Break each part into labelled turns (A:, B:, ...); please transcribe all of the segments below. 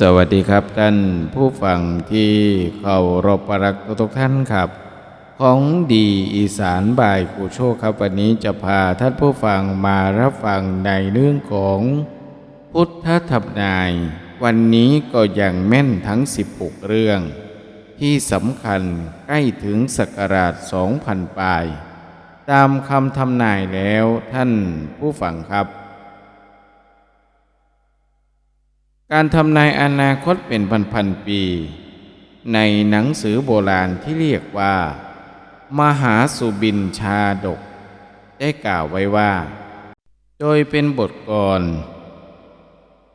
A: สวัสดีครับท่านผู้ฟังที่เคารพรักทุกท่านครับ ของดีอีสานบ่ายกูโชคครับวันนี้จะพาท่านผู้ฟังมารับฟังในเรื่องของพุทธธรรมนาย วันนี้ก็ยังแม่นทั้ง16เรื่อง ที่สำคัญใกล้ถึงศักราช2,000ปลาย ตามคำทำนายแล้วท่านผู้ฟังครับ การทำนายอนาคตเป็นพันๆปี ในหนังสือโบราณที่เรียกว่า มหาสุบินชาดก ได้กล่าวไว้ว่า โดยเป็นบทกร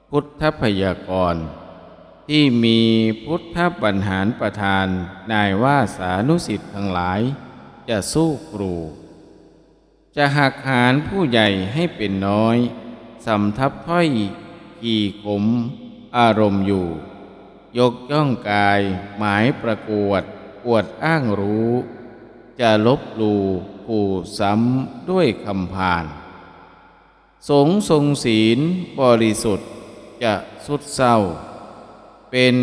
A: พุทธพยากร ที่มีพุทธบรรหารประธานนายว่าสานุสิทธิ์ทั้งหลาย จะสู้ครู จะหักหารผู้ใหญ่ให้เป็นน้อยสำทับถ้อยกี่ขม อารมณ์อยู่ ยกย่องกาย หมายประกวดอวดอ้างรู้ จะลบลูผู้ซ้ำด้วยคำพานสงทรงศีลบริสุทธิ์จะสุดเศร้า เป็น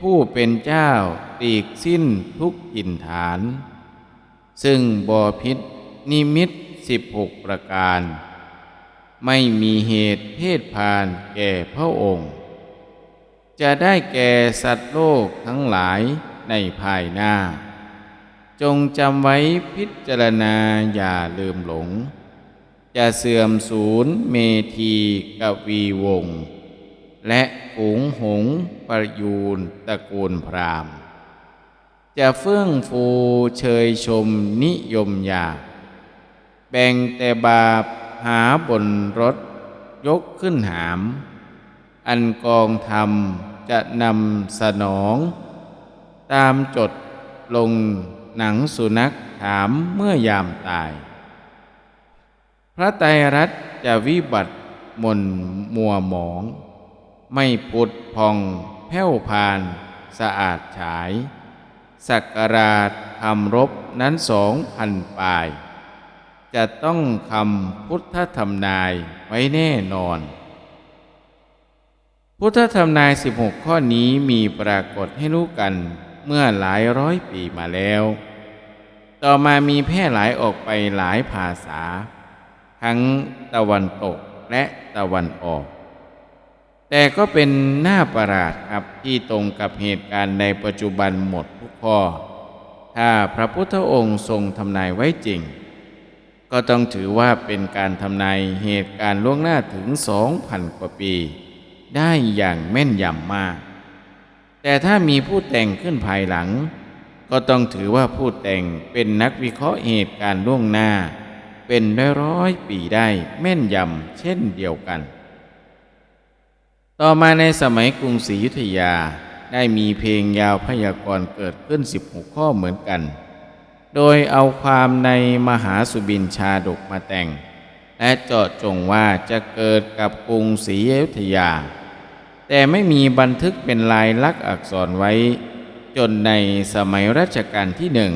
A: ผู้เป็นเจ้าตีกสิ้นทุกหินฐาน ซึ่งบอพิษนิมิตสิบหกประการ ไม่มีเหตุเพศพานแก่พระองค์ จะได้แก่สัตว์โลกทั้งหลายในภายหน้า จงจำไว้พิจารณาอย่าลืมหลง จะเสื่อมสูญเมธีกวีวงศ์และฝูงหงประยูนตระกูลพราหมณ์จะเฟื่องฟูเชยชมนิยมอยากแบ่งแต่บาปหาบนรถยกขึ้นหาม อันกองธรรมจะนำสนอง ตามจดลงหนังสุนัขถามเมื่อยามตาย พระไตรรัตจะวิบัติมนมัวหมอง ไม่ปุดพองแผ้วพานสะอาดฉาย สักการาชคำรบนั้นสองพันปลาย จะต้องคำพุทธธรรมนายไว้แน่นอน พุทธธรรมนาย 16 ข้อนี้มีปรากฏให้รู้กันเมื่อหลายร้อยปีมาแล้ว ต่อมามีแพร่หลายออกไปหลายภาษา ทั้งตะวันตกและตะวันออก แต่ก็เป็นหน้าประหลาดครับที่ตรงกับเหตุการณ์ในปัจจุบันหมดทุกข้อ ถ้าพระพุทธองค์ทรงทำนายไว้จริง ก็ต้องถือว่าเป็นการทำนายเหตุการณ์ล่วงหน้าถึงสองพันกว่าปี ได้อย่างแม่นยำมาก แต่ถ้ามีผู้แต่งขึ้นภายหลัง ก็ต้องถือว่าผู้แต่งเป็นนักวิเคราะห์เหตุการณ์ล่วงหน้า เป็นร้อยร้อยปีได้แม่นยำเช่นเดียวกัน ต่อมาในสมัยกรุงศรีอยุธยาได้มีเพลงยาวพยากรณ์เกิดขึ้น16ข้อเหมือนกัน โดยเอาความในมหาสุบินชาดกมาแต่ง และเจาะจงว่าจะเกิดกับกรุงศรีอยุธยา แต่ไม่มีบันทึกเป็นลายลักษณ์อักษรไว้ จนในสมัยรัชกาลที่หนึ่ง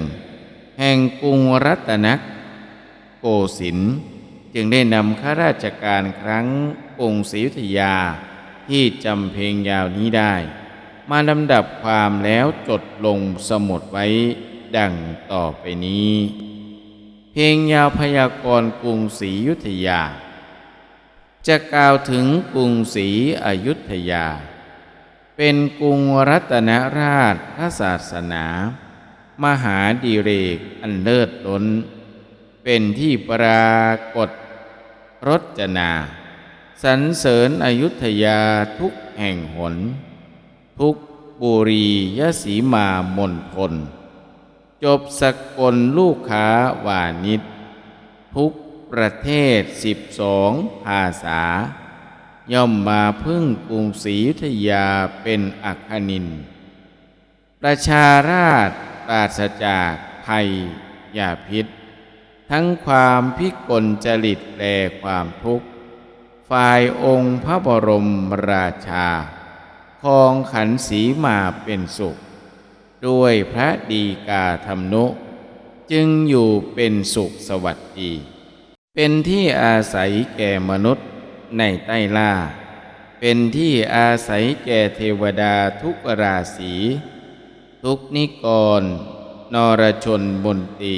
A: แห่งกรุงรัตนโกสินทร์จึงได้นำข้าราชการครั้งกรุงศรีอยุธยาที่จำเพลงยาวนี้ได้ มาลำดับความแล้วจดลงสมุดไว้ดังต่อไปนี้ เพลงยาวพยากรณ์กรุงศรีอยุธยา จะกล่าวถึงกรุงศรีอยุธยา เป็นกรุงรัตนราชพระศาสนา มหาดีเรกอันเลิศล้น เป็นที่ปรากฏรจนาสรรเสริญอยุธยาทุกแห่งหน ทุกบุรียสีมามนทน จบสกลลูกค้าวานิชทุกประเทศสิบสองภาษา ย่อมมาพึ่งกรุงศรีอยุธยาเป็นอัคนิน ประชาราชปราศจากภัยยาพิษ ทั้งความพิกลจริตแลความทุกข์ ฝ่ายองค์พระบรมราชาคองขันสีมาเป็นสุข ด้วยพระดีกาธรรมนุ จึงอยู่เป็นสุขสวัสดี เป็นที่อาศัยแก่มนุษย์ในใต้ล่า เป็นที่อาศัยแก่เทวดาทุกราศีทุกนิกร นรชนบนตี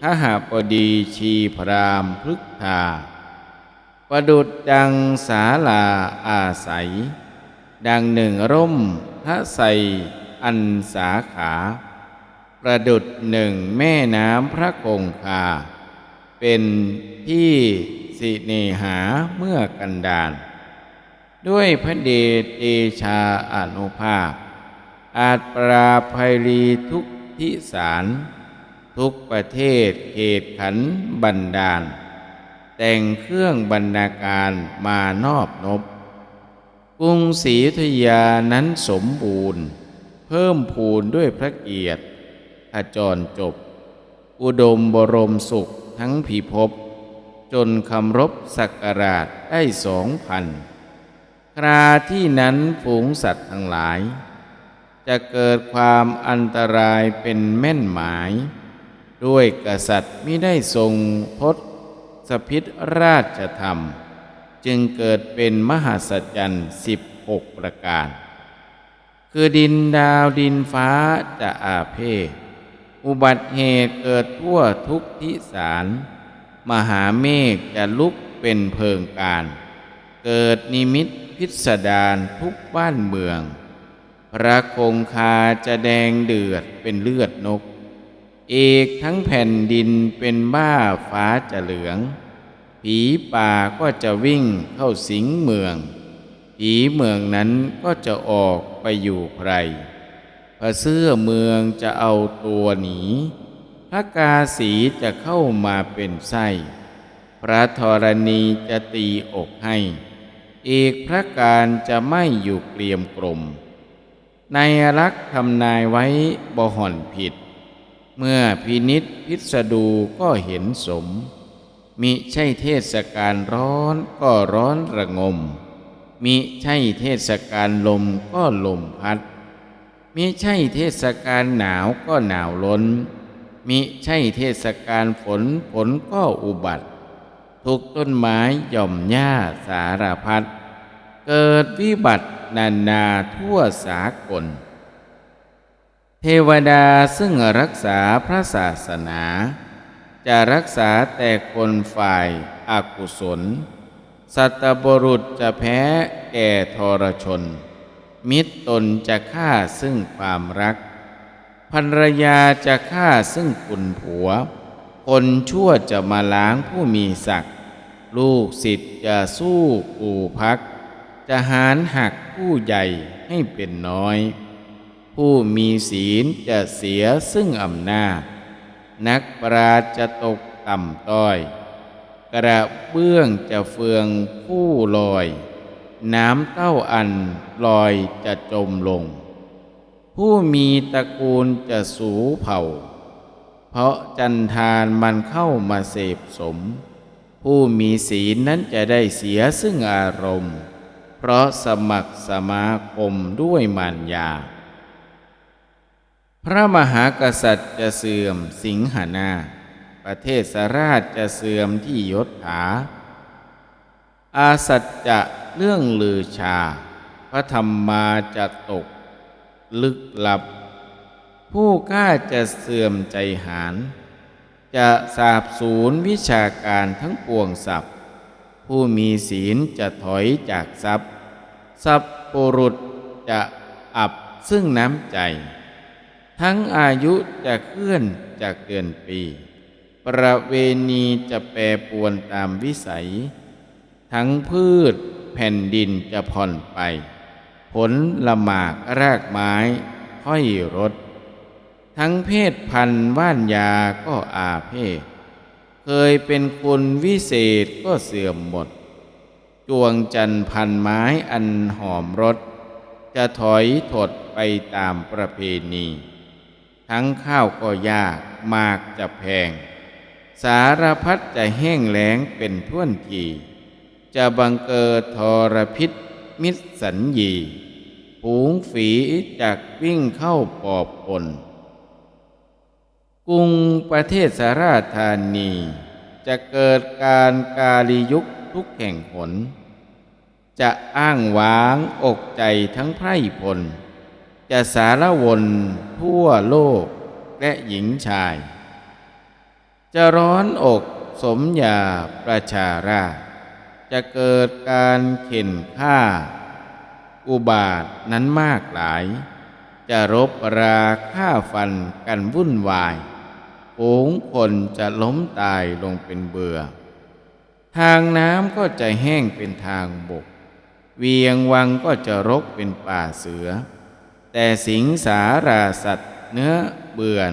A: ขหาปดีชีพรามพฤกษาประดุดดังสาลาอาศัย ดังหนึ่งร่มพระใส อันสาขา ประดุดหนึ่งแม่น้ำพระคงคา เป็นที่สิเนหาเมื่อกันดาน ด้วยพระเดชเอชาอนุภาพ อาจปราภัยรีทุกทิสาร ทุกประเทศเขตขันบันดาล แต่งเครื่องบรรณาการมานอบนบกรุงศรีธยานั้นสมบูรณ์ เพิ่มพูนด้วยพระเกียรติขจรจบ อุดมบรมสุขทั้งผีภพจนคำรบสักการาชได้สองพันคราที่นั้นฝูงสัตว์ทั้งหลาย จะเกิดความอันตรายเป็นแม่นหมาย ด้วยกษัตริย์ม่ได้ทรงพศสพิษราชธรรม จึงเกิดเป็นมหาสัจจรรย์สิบหกประการ คือดินดาวดินฟ้าจะอาเพศอุบัติเหตุเกิดทั่วทุกทิสารมหาเมฆจะลุกเป็นเพิงการ เกิดนิมิตพิสดารทุกบ้านเมือง พระคงคาจะแดงเดือดเป็นเลือดนก เอกทั้งแผ่นดินเป็นบ้าฟ้าจะเหลือง ผีป่าก็จะวิ่งเข้าสิงเมือง ผีเมืองนั้นก็จะออกไปอยู่ไพรพระเสื้อเมืองจะเอาตัวหนี พระกาสีจะเข้ามาเป็นไส้ พระธรณีจะตีอกให้เอกพระการจะไม่อยู่เกลียมกลม ในรักทำนายไว้บ่ห่อนผิด เมื่อพินิษพิสดูก็เห็นสม มิใช่เทศกาลร้อนก็ร้อนระงม มิใช่เทศกาลลมก็ลมพัด มิใช่เทศกาลหนาวก็หนาวล้น มิใช่เทศกาลฝนฝนก็อุบัติ ทุกต้นไม้หย่อมหญ้าสารพัด เกิดวิบัตินานาทั่วสากล เทวดาซึ่งรักษาพระศาสนา จะรักษาแต่คนฝ่ายอากุศล สัตบุรุษจะแพ้แก่ทรชน มิตรตนจะฆ่าซึ่งความรักภรรยาจะฆ่าซึ่งคุณผัว คนชั่วจะมาล้างผู้มีศักดิ์ลูกศิษย์จะสู้ปูพัก จะหารหักผู้ใหญ่ให้เป็นน้อย ผู้มีศีลจะเสียซึ่งอำนาจ นักปราชจะตกต่ำต้อย กระเบื้องจะเฟืองผู้ลอย น้ำเต้าอันลอยจะจมลง ผู้มีตระกูลจะสูเผ่า เพราะจันทานมันเข้ามาเสพสม ผู้มีศีลนั้นจะได้เสียซึ่งอารมณ์ เพราะสมัครสมาคมด้วยมารยา พระมหากษัตริย์จะเสื่อมสิงหนา ประเทศสราชจะเสื่อมที่ยศถา อาสัจจะเรื่องลือชา พระธรรมมาจะตก ลึกลับ ผู้กล้าจะเสื่อมใจหารจะสาบสูญวิชาการทั้งปวงสัพท์ ผู้มีศีลจะถอยจากทรัพย์ทรัพย์ปุรุษจะอับซึ่งน้ำใจ ทั้งอายุจะเคลื่อนจากเดือนปี ประเวณีจะแปรปวนตามวิสัย ทั้งพืชแผ่นดินจะผ่อนไป ผลละหมากรากไม้ห้อยรถทั้งเพศพันธุ์ว่านยาก็อาเพศ เคยเป็นคุณวิเศษก็เสื่อมหมด จวงจันทร์พันไม้อันหอมรสจะถอยถดไปตามประเพณี ทั้งข้าวก็ยากมากจะแพง สารพัดจะแห้งแล้งเป็นท่วนทีจะบังเกิดทรพิษมิตรสัญญีฝูงฝีจากวิ่งเข้าปอบปนกรุงประเทศสาราธานี จะเกิดการกาลียุคทุกแห่งหนจะอ้างว้างอกใจทั้งไพร่พล จะสารวนทั่วโลกและหญิงชาย จะร้อนอกสมยาประชาราชจะเกิดการเข็นฆ่า อุบาทนั้นมากหลาย จะรบราฆ่าฟันกันวุ่นวายฝูงคนจะล้มตายลงเป็นเบื่อ ทางน้ำก็จะแห้งเป็นทางบก เวียงวังก็จะรกเป็นป่าเสือ แต่สิงสาราสัตว์เนื้อเบื่อน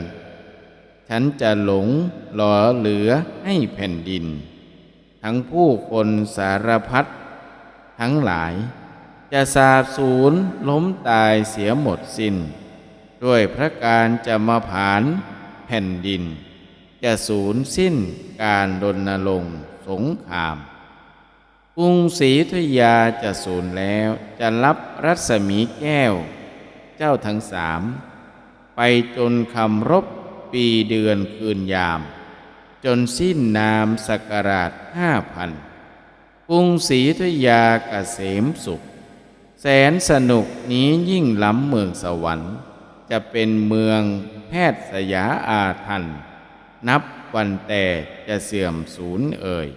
A: ฉันจะหลงหล่อเหลือให้แผ่นดิน ทั้งผู้คนสารพัดทั้งหลาย จะสาบสูญล้มตายเสียหมดสิน้น ด้วยพระการจะมาผานแผ่นดิน จะสูญสิ้นการรณรงสงครามกรุงศรีธยาจะสูญแล้วจะรับรัศมีแก้ว เจ้าทั้งสาม ไปจนคำรบ ปีเดือนคืนยาม จนสิ้นนามสกราชห้าพันกรุงศรีธยากเกษมสุข แสนสนุกนี้ยิ่งล้ำเมืองสวรรค์ จะเป็นเมืองแพทย์สยาอาทัน นับวันแต่จะเสื่อมสูญเอ่ย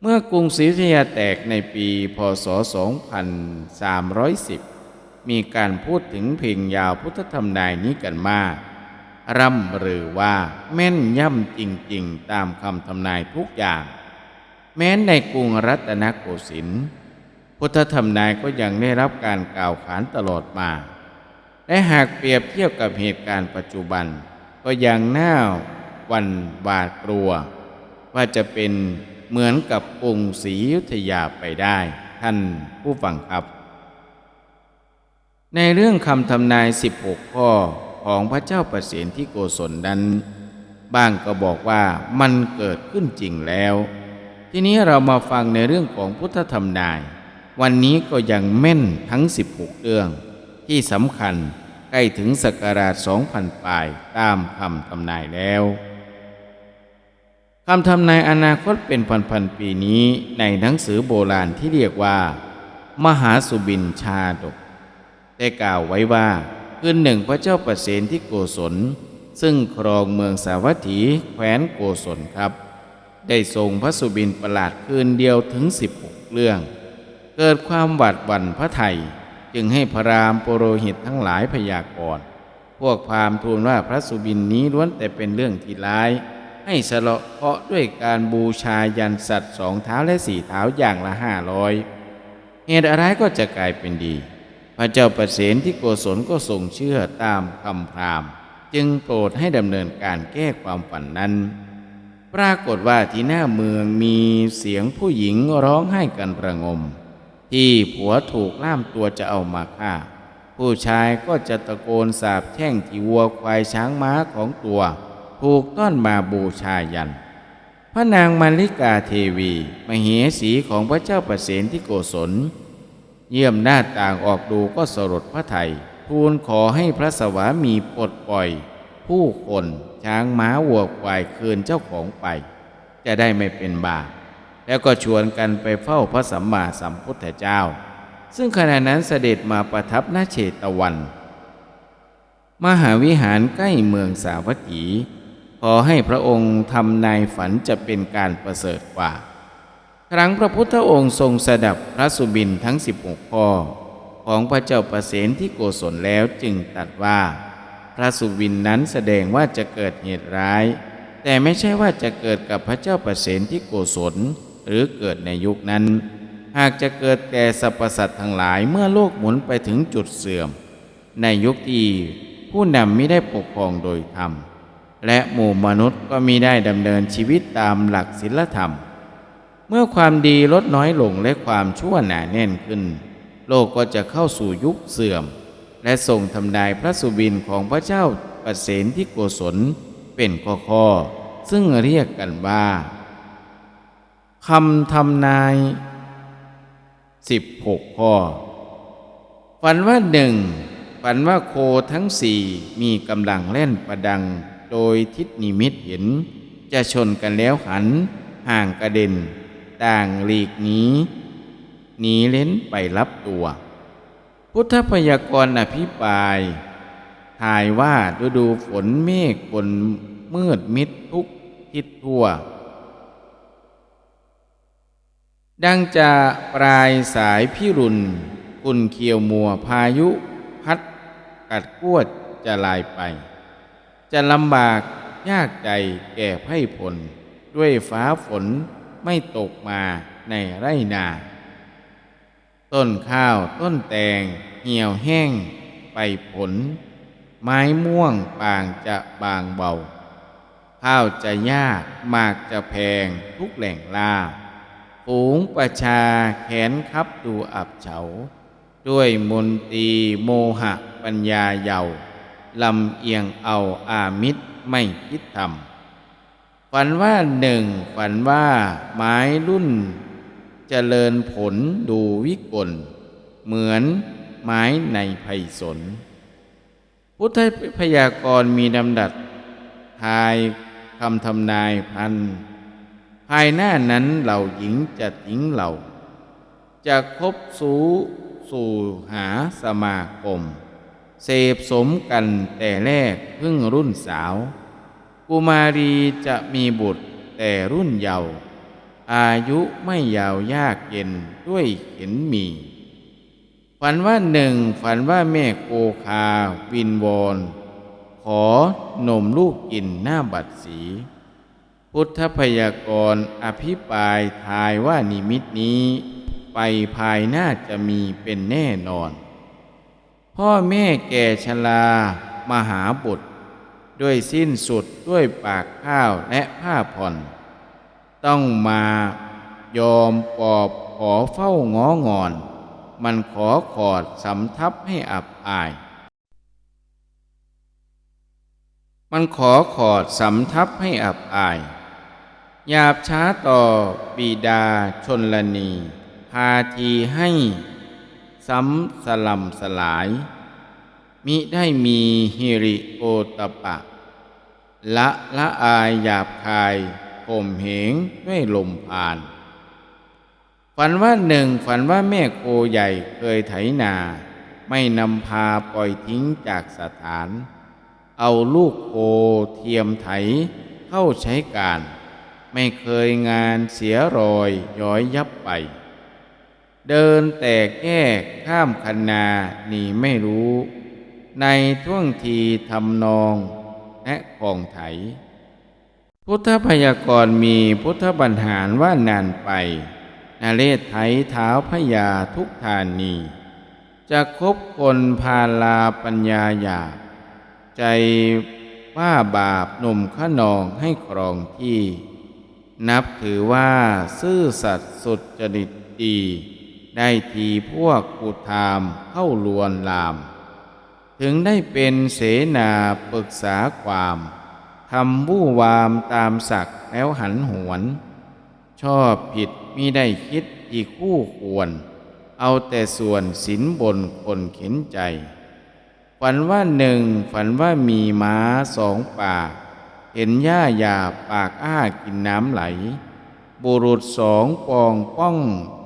A: เมื่อกรุงศรีธยาแตกในปีพศ 2310 มีการพูดถึงเพลงยาวพุทธธรรมนายนี้กันมาก ร่ำรือว่าแม่นย่ำจริงๆ ตามคำทำนายทุกอย่าง แม้ในกรุงรัตนโกสินทร์พุทธธรรมนายก็ยังได้รับการกล่าวขานตลอดมา และหากเปรียบเทียบกับเหตุการณ์ปัจจุบัน ก็ยังน่าวันบาดกลัว ว่าจะเป็นเหมือนกับกรุงศรีอยุธยาไปได้ ท่านผู้ฟังครับ ในเรื่องคำทำนาย 16 ข้อ ของพระเจ้าประสิทธิโกศลนั้น บ้างก็บอกว่ามันเกิดขึ้นจริงแล้ว ทีนี้เรามาฟังในเรื่องของพุทธธรรมนาย วันนี้ก็ยังแม่นทั้ง 16 เรื่อง ที่สำคัญใกล้ถึงศักราช2,000ปลายตามคำทำนายแล้วคำทำนายอนาคตเป็นพันๆปีนี้ในหนังสือโบราณที่เรียกว่า มหาสุบินชาดก ได้กล่าวไว้ว่า คืนหนึ่งพระเจ้าประเสนที่โกศล ซึ่งครองเมืองสาวัตถีแคว้นโกศลครับ ได้ทรงพระสุบินประหลาดคืนเดียวถึง 16 เรื่อง เกิดความหวาดหวั่นพระไทยจึงให้พระรามโปโรหิตทั้งหลายพยากรณ์พวกพราหมณ์ทูลว่าพระสุบินนี้ล้วนแต่เป็นเรื่องที่ร้าย ให้สะเลาะเคาะด้วยการบูชายันสัตว์สองเท้าและสี่เท้าอย่างละห้าร้อยเหตุอะไรก็จะกลายเป็นดี พระเจ้าประเสนที่โกศลก็ทรงเชื่อตามคำพราหมณ์ จึงโปรดให้ดำเนินการแก้ความฝันนั้น ปรากฏว่าที่หน้าเมืองมีเสียงผู้หญิงร้องไห้กันระงม ที่ผัวถูกล่ามตัวจะเอามาฆ่า ผู้ชายก็จะตะโกนสาบแช่งที่วัวควายช้างม้าของตัว ถูกต้อนมาบูชายันพระนางมาริกาเทวี มเหสีของพระเจ้าประเสนที่โกศล เยี่ยมหน้าต่างออกดูก็สลดพระไทยทูลขอให้พระสวามีปลดปล่อย ผู้คนช้างม้าวัวควายคืนเจ้าของไป จะได้ไม่เป็นบาปแล้วก็ชวนกันไปเฝ้าพระสัมมาสัมพุทธเจ้า ซึ่งขณะนั้นเสด็จมาประทับณเชตวัน มหาวิหารใกล้เมืองสาวัตถีขอให้พระองค์ทำนายฝันจะเป็นการประเสริฐกว่า ครั้งพระพุทธองค์ทรงสดับพระสุบินทั้ง 16 ข้อ ของพระเจ้าประเสนที่โกศลแล้วจึงตรัดว่า พระสุบินนั้นแสดงว่าจะเกิดเหตุร้าย แต่ไม่ใช่ว่าจะเกิดกับพระเจ้าประเสนที่โกศลหรือเกิดในยุคนั้น หากจะเกิดแก่สรรพสัตว์ทั้งหลายเมื่อโลกหมุนไปถึงจุดเสื่อม ในยุคที่ผู้นำไม่ได้ปกครองโดยธรรม และหมู่มนุษย์ก็มีได้ดำเนินชีวิตตามหลักศีลธรรม เมื่อความดีลดน้อยลงและความชั่วหนาแน่นขึ้น โลกก็จะเข้าสู่ยุคเสื่อม และส่งทำนายพระสุบินของพระเจ้าประเสนที่โกศลเป็นข้อข้อซึ่งเรียกกันว่าคำทำนายสิบหกข้อ ฝันว่าหนึ่งฝันว่าโคทั้งสี่มีกำลังเล่นประดัง โดยทิศนิมิตเห็น จะชนกันแล้วหัน ห่างกระเด็น ต่างหลีกหนีหนีเล้นไปรับตัว พุทธพยากรณ์อภิปรายทายว่าฤดูฝนเมฆฝนมืดมิดทุกทิศทั่ว ดังจะปลายสายพิรุณคุณเขียวมัวพายุ พัดกัดกวดจะลายไป จะลำบากยากใจแก่ไพร่ผล ด้วยฟ้าฝน ไม่ตกมาในไรนา ต้นข้าวต้นแตงเหี่ยวแห้งไปผล ไม้ม่วงปางจะบางเบา ข้าวจะยากหมากจะแพงทุกแหล่งลาฝูงประชาแขนคับดูอับเฉา ด้วยมนตีโมหะปัญญาเยาวลำเอียงเอาอามิตรไม่คิดทำ ฝันว่าหนึ่งฝันว่าไม้รุ่นเจริญผลดูวิกล เหมือนไม้ในไพศลพุทธพยากรณ์มีดำดัดทายคำทำนายพัน ภายหน้านั้นเหล่าหญิงจะทิ้งเหล่าจะคบสู้สู่หาสมาคม เสพสมกันแต่แรกพิ่งรุ่นสาว กุมารีจะมีบุตรแต่รุ่นเยาว์อายุไม่ยาวยากเย็นด้วยเข็นมี ฝันว่าหนึ่งฝันว่าแม่โคคาวินวอนขอนมลูกกินหน้าบัดสี พุทธพยากรอภิปรายทายว่านิมิตนี้ ไปภายหน้าจะมีเป็นแน่นอน พ่อแม่แก่ชรามหาบุตร ด้วยสิ้นสุดด้วยปากข้าวและผ้าผ่อน ต้องมายอมปอบขอเฝ้าง้องอน มันขอขอดสำทับให้อับอาย มันขอขอดสำทับให้อับอายหยาบช้าต่อบิดาชนลนี พาทีให้ซ้ำสลัมสลาย มิได้มีฮิริโอตปะ ละละอายหยาบคายข่มเหงด้วยลมพาน ฝันว่าหนึ่งฝันว่าแม่โคใหญ่เคยไถนา ไม่นำพาปล่อยทิ้งจากสถาน เอาลูกโคเทียมไถเข้าใช้การ ไม่เคยงานเสียรอยย้อยยับไป เดินแต่แก้ข้ามคันนาหนีไม่รู้ ในท่วงทีทำนอง และของไถ พุทธพยากรมีพุทธบัญหารว่านานไปนาเลศไถเท้าพญาทุกธานีจะคบคนพาลาปัญญาหยาบใจว่าบาปหนุ่มขนองให้ครองที่ นับถือว่าซื่อสัตย์สุดจริตดี ได้ทีพวกกุทามเข้าลวนลาม ถึงได้เป็นเสนาปรึกษาความทำบู้วามตามศักดิ์แล้วหันหวน ชอบผิดมิได้คิดอีกคู่ควร เอาแต่ส่วนสินบนคนเข็นใจ ฝันว่าหนึ่งฝันว่ามีม้าสองปากเห็นหญ้าหยาบปากอ้ากินน้ำไหล บุรุษสองปองป้อง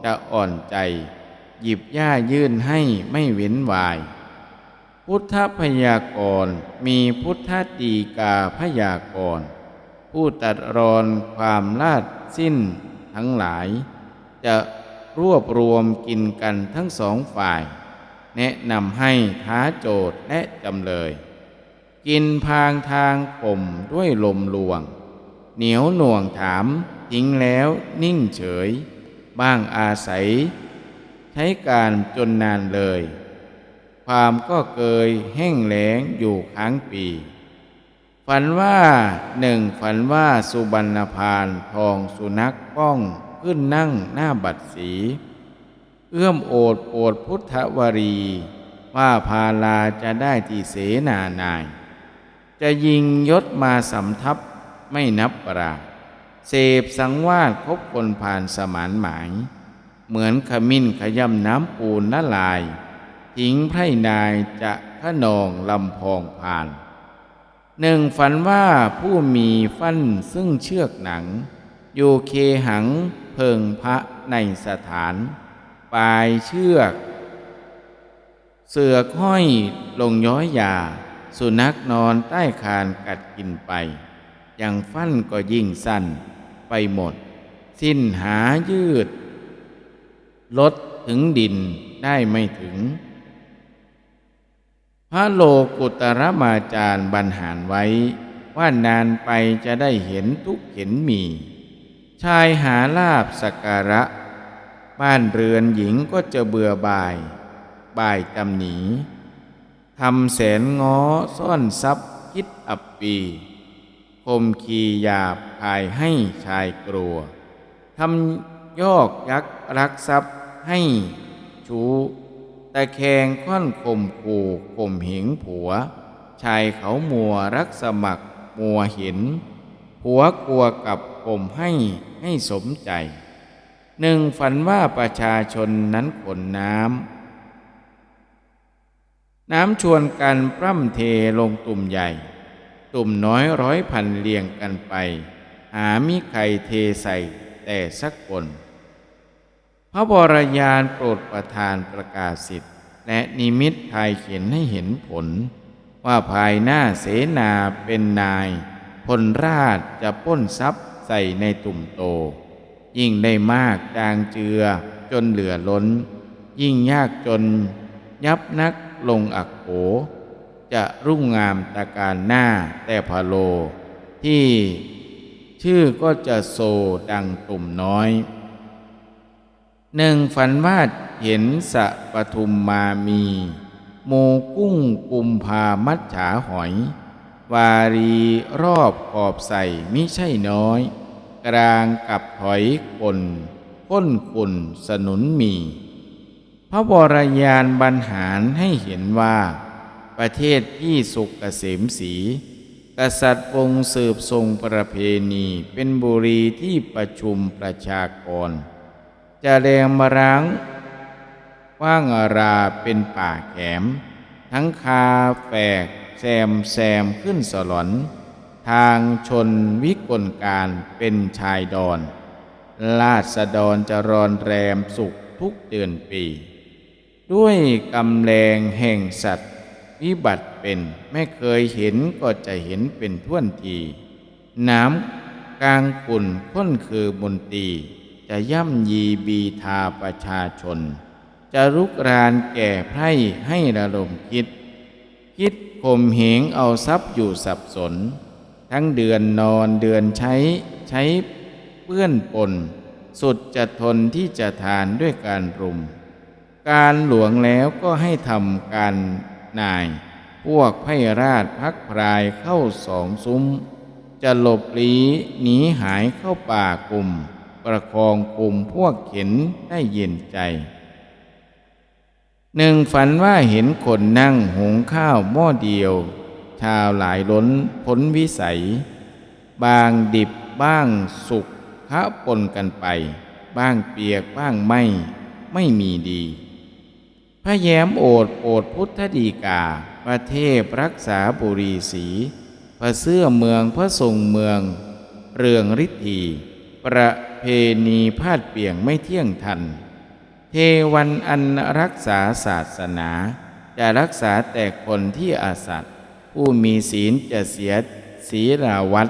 A: จะอ่อนใจ หยิบหญ้ายื่นให้ไม่เว้นวาย พุทธพยากรณ์มีพุทธตีกาพยากรณ์ผู้ตัดรอนความลาดสิ้นทั้งหลาย จะรวบรวมกินกันทั้งสองฝ่าย แนะนำให้ท้าโจทย์และจำเลย กินพางทางข่มด้วยลมลวง เหนียวหน่วงถามทิ้งแล้วนิ่งเฉย บ้างอาศัย ใช้การจนนานเลย ความก็เกยแห้งแหลงอยู่ค้างปี ฝันว่าหนึ่งฝันว่าสุบรรณพานทองสุนัขป้องขึ้นนั่งหน้าบัดสี เอื้อมโอดโปดพุทธวรี ว่าพาลาจะได้ที่เสนานาย จะยิงยศมาสำทับไม่นับปราเสพสังวาสคบคนผ่านสมานหมาย เหมือนขมิ้นขย่ำน้ำปูนละลาย ทิ้งไพร่นายจะขนองลำพองผ่าน หนึ่งฝันว่าผู้มีฟันซึ่งเชือกหนัง อยู่เคหังเพิงพระในสถาน ปลายเชือก เสือกห้อยลงย้อยยา สุนัขนอนใต้คานกัดกินไปอย่างฟันก็ยิ่งสั้นไปหมด สิ้นหายืดลดถึงดินได้ไม่ถึง พระโลกุตรมาจารย์บรรหารไว้ ว่านานไปจะได้เห็นทุกเห็นมี ชายหาลาบสกการะ บ้านเรือนหญิงก็จะเบื่อบ่าย บ่ายตำหนีทำแสนง้อซ่อนทรัพย์คิดอับปีคมขีหยาบพายให้ชายกลัวทำยอกยักรักทรัพย์ให้ชู แตะแคงค่อนข่มขู่ข่มเหงผัว ชายเขามัวรักสมัคร มัวเห็นผัวกลัวกับข่มให้ให้สมใจ หนึ่งฝันว่าประชาชนนั้นขนน้ำ น้ำชวนกันปร่ำเทลงตุ่มใหญ่ ตุ่มน้อยร้อยพันเรียงกันไป หามิใครเทใส่แต่สักคน ระบรยานโปรดประทานประกาศสิทธิ์ และนิมิตทายเขียนให้เห็นผล ว่าภายหน้าเสนาเป็นนายพลราชจะป้นทรัพย์ใส่ในตุ่มโต ยิ่งได้มากจางเจือจนเหลือล้น ยิ่งยากจน ยับนักลงอักโขจะรุ่งงามตะการหน้าแต่พะโล ที่ชื่อก็จะโซดังตุ่มน้อย หนึ่งฝันว่าเห็นสะปทุมมามีโมกุ้งกุมพามัดฉาหอย วารีรอบขอบใส่มิใช่น้อย กลางกับถอยคนพ้นคุนสนุนมี พระวรยานบรรหารให้เห็นว่า ประเทศที่สุขเกษมสีกษัตริย์วงศ์สืบทรงประเพณีเป็นบุรีที่ประชุมประชากร จะแรงมาร้างว่างอาราเป็นป่าแขม ทั้งคาแฝกแซมแซมขึ้นสลอน ทางชนวิกลการเป็นชายดอนลาษฎรจะรอนแรมสุขทุกเดือนปี ด้วยกำแรงแห่งสัตว์ วิบัติเป็นไม่เคยเห็นก็จะเห็นเป็นท่วนที น้ำกลางขุ่นค้นคือมนตี จะย่ำยีบีทาประชาชน จะรุกรานแก่ไพร่ให้ระลมคิด คิดข่มเหงเอาทรัพย์อยู่สับสน ทั้งเดือนนอนเดือนใช้ใช้เปื้อนปน สุดจะทนที่จะทานด้วยการรุม การหลวงแล้วก็ให้ทำการนาย พวกไพร่ราชพักพรายเข้าสองซุ้ม จะหลบลีหนีหายเข้าป่ากลุ่ม ประคองกลุ่มพวกเข็นได้เย็นใจ หนึ่งฝันว่าเห็นคนนั่งหุงข้าวหม้อเดียว ชาวหลายล้นพ้นวิสัย บางดิบบ้างสุกคะปนกันไป บ้างเปียกบ้างไม่ไม่มีดีพระแย้มโอดโอดพุทธดีกาประเทศรักษาบุรีสี พระเสื้อเมืองพระทรงเมือง เรืองฤทธีประ เพณีพาดเปียงไม่เที่ยงทัน เทวันอันรักษาศาสนา จะรักษาแต่คนที่อาสัตผู้มีศีลจะเสียศีราวัต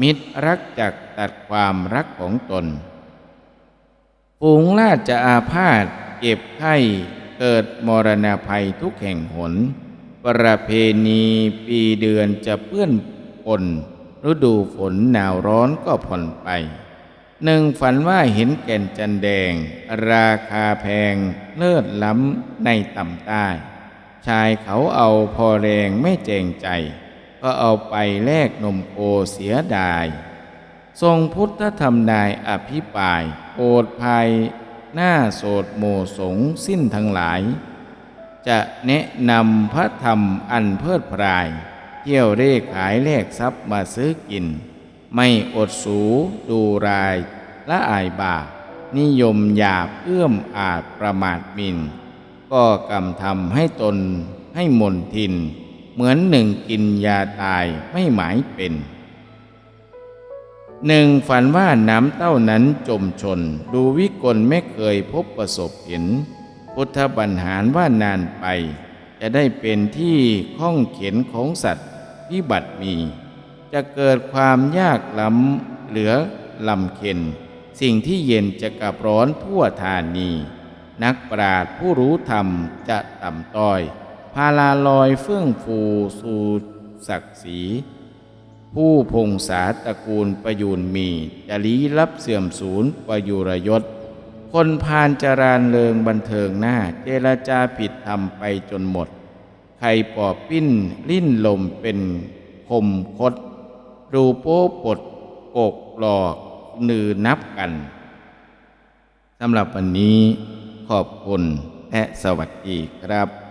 A: มิตรรักจักตัดความรักของตนฝูงราชจะอาพาธเก็บไข้เกิดมรณภัยทุกแห่งหน ประเพณีปีเดือนจะเปื้อนปนฤดูฝนหนาวร้อนก็ผ่อนไป หนึ่งฝันว่าเห็นแก่นจันแดง ราคาแพง เลิศล้ำในต่ำใต้ ชายเขาเอาพอแรงไม่เจงใจ ก็เอาไปแลกนมโคเสียดาย ทรงพุทธธรรมนายอภิปายโอดภัย หน้าโสดโมสงสิ้นทั้งหลาย จะแนะนำพระธรรมอันเพิดพราย เที่ยวเร่ขายแลกทรัพย์มาซื้อกิน ไม่อดสูดูรายละอายบาปนิยมหยาบเอื้อมอาจประมาทมิน ก็กำทำให้ตนให้มนทิน เหมือนหนึ่งกินยาตายไม่หมายเป็นหนึ่งฝันว่าน้ำเต้านั้นจมชน ดูวิกลไม่เคยพบประสบเห็น พุทธบัญหารว่านานไป จะได้เป็นที่ข้องเข็นของสัตว์พิบัติมี จะเกิดความยากลำเหลือลำเค็น สิ่งที่เย็นจะกลับร้อนทั่วธานี นักปราชญ์ผู้รู้ธรรมจะต่ำต้อย พาลาลอยเฟื่องฟูสู่ศักดิ์ศรีผู้พงษาตระกูลประยูนมีจะลี้ลับเสื่อมสูญประยุรยศ คนพาลจรานเริงบันเทิงหน้าเจรจาผิดทำไปจนหมด ใครปอบปิ้นลิ้นลมเป็นคมคด รูโป้ปดกกหลอกนือนับกันสำหรับวันนี้ขอบคุณและสวัสดีครับ